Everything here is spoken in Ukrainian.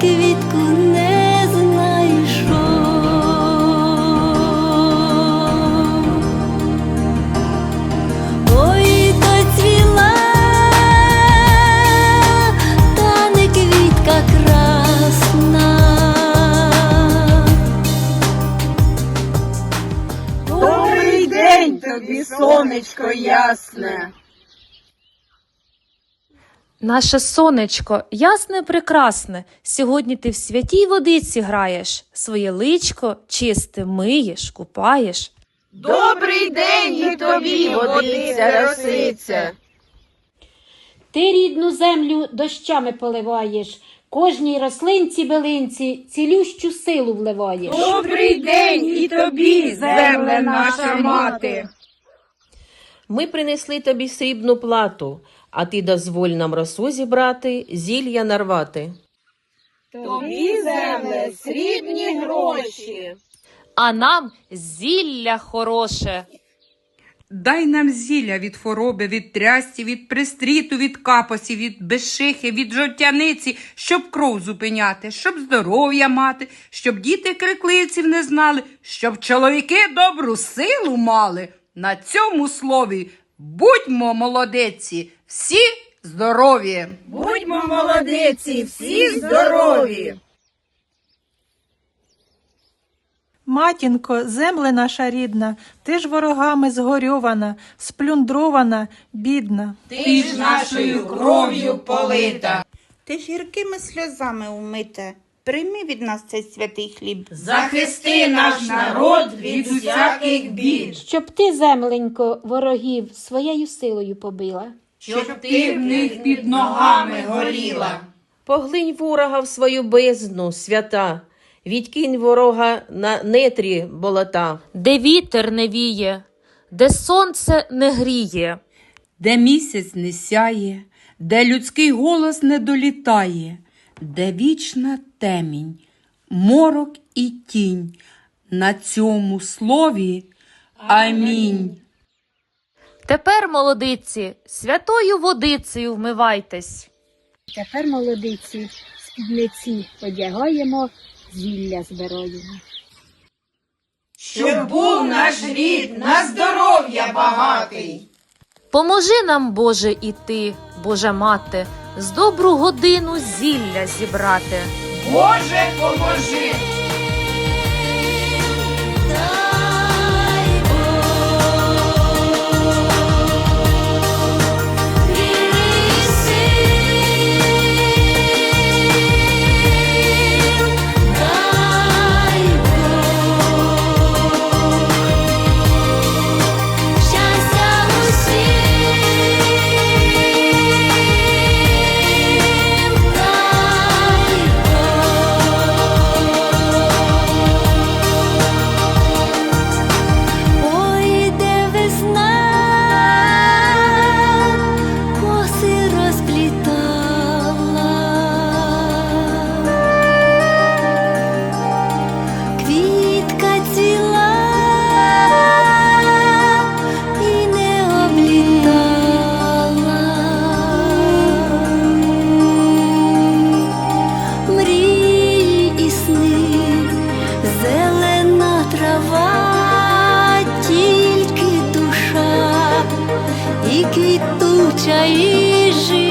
квітку не знайшов. Ой, то цвіла, та не квітка красна. Добрий тобі, сонечко ясне. Наше сонечко, ясне прекрасне, сьогодні ти в святій водиці граєш, своє личко чисте миєш, купаєш. Добрий день і тобі, водиця росиця. Ти рідну землю дощами поливаєш, кожній рослинці билинці цілющу силу вливаєш. Добрий день і тобі, земле наша мати. Ми принесли тобі срібну плату, а ти дозволь нам росу зібрати, зілля нарвати. Тобі, земле, срібні гроші. А нам зілля хороше. Дай нам зілля від хвороби, від трясті, від пристріту, від капосі, від безшихи, від жовтяниці, щоб кров зупиняти, щоб здоров'я мати, щоб діти криклиців не знали, щоб чоловіки добру силу мали. На цьому слові будьмо молодеці, всі здорові. Будьмо молодиці, всі здорові. Матінко, земле наша рідна, ти ж ворогами згорьована, сплюндрована, бідна. Ти ж нашою кров'ю полита. Ти ж гіркими сльозами умите. Прийми від нас цей святий хліб. Захисти наш народ від усяких бід, Щоб ти, земленько, ворогів своєю силою побила. щоб ти в них під ногами горіла. Поглинь ворога в свою бездну, свята, відкинь ворога на нетрі болота. Де вітер не віє, де сонце не гріє. де місяць не сяє, де людський голос не долітає, де вічна темінь, морок і тінь. На цьому слові амінь. Тепер, молодиці, святою водицею вмивайтесь. Тепер, молодиці, спідниці одягаємо, зілля збираємо. Щоб був наш рід на здоров'я багатий. Поможи нам, Боже, іти, Божа мати, з добру годину зілля зібрати. Боже, поможи. Чаї жив.